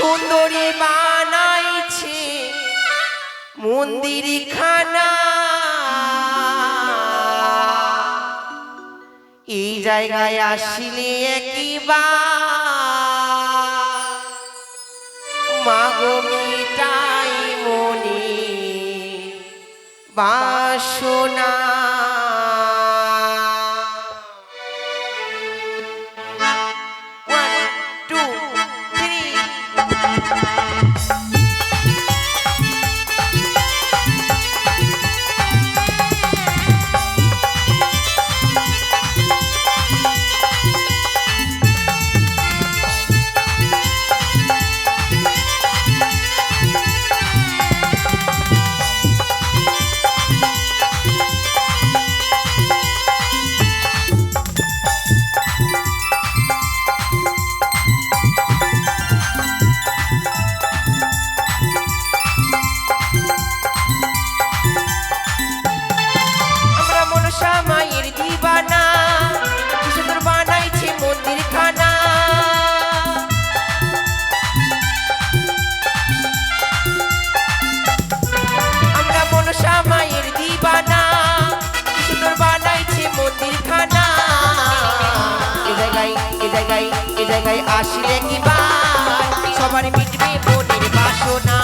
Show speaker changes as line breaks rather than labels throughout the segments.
সুন্দরী বানাইছে মন্দির খানা এই জায়গায় আসিলে একবার মাগো মিটাই মনি বাসনা। Thank you. জায়গায়, এ জায়গায় আসলে কি বার সবার মিটবে মনের বাসনা।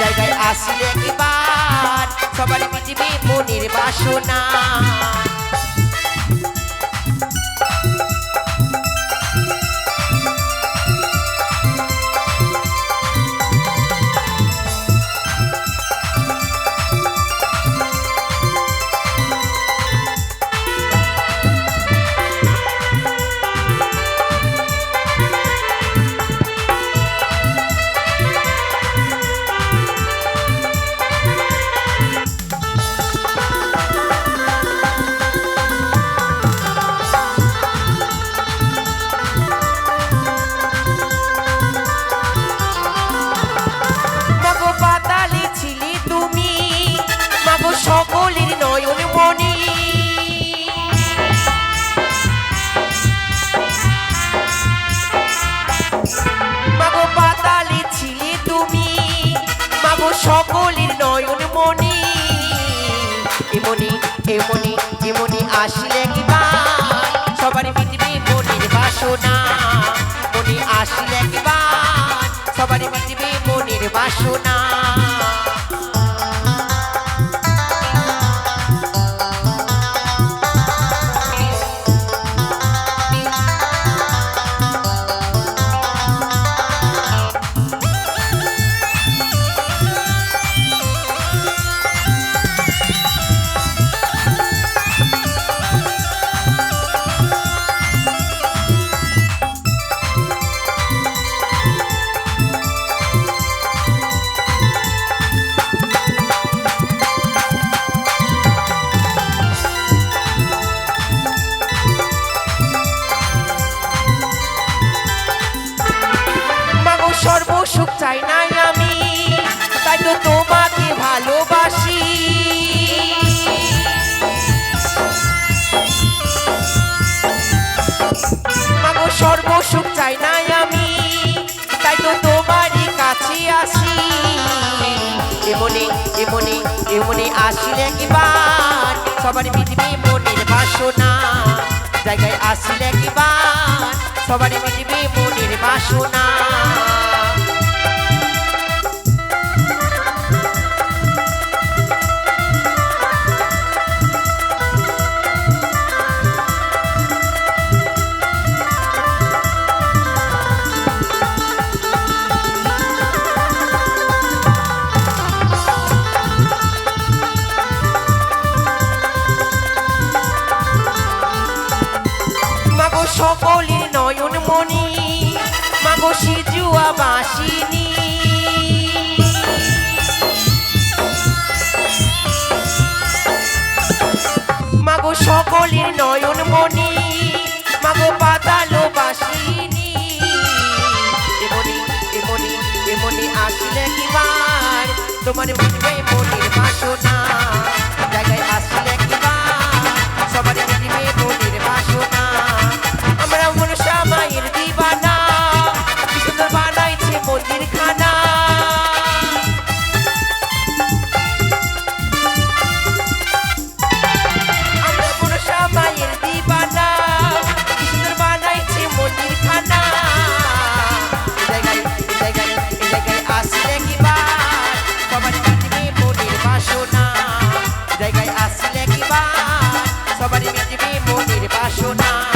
জায়গায় আসলে কি বার সবার মিটবে মনের বাসনা। এমনি এমনি এমনি আসলে কি সবারই মিটবে মনের বাসনা। মনে আসলে কি সবারই মিটবে মনের বাসনা। সর্বসুখ চাই নাই আমি, তাই তো তোমাকে ভালোবাসি। মাগো, সর্বসুখ চাই নাই আমি, তাই তো তোমারই কাছে আসি। এমনি এমনি এমনি আসলে একবার সবার মিটবে মনের বাসনা। জায়গায় আসলে একবার সবার মিটবে মনের বাসনা। মাগো সকলের নয়ন মনি মাগো সিজুয়া বাসিনী মাগো সকলের নয়ন মনি মাগো পাতালো বাসিনী এমনি এমনি এমনি আসলে কিবার তোমার মিটবে মনের বাসনা। emotional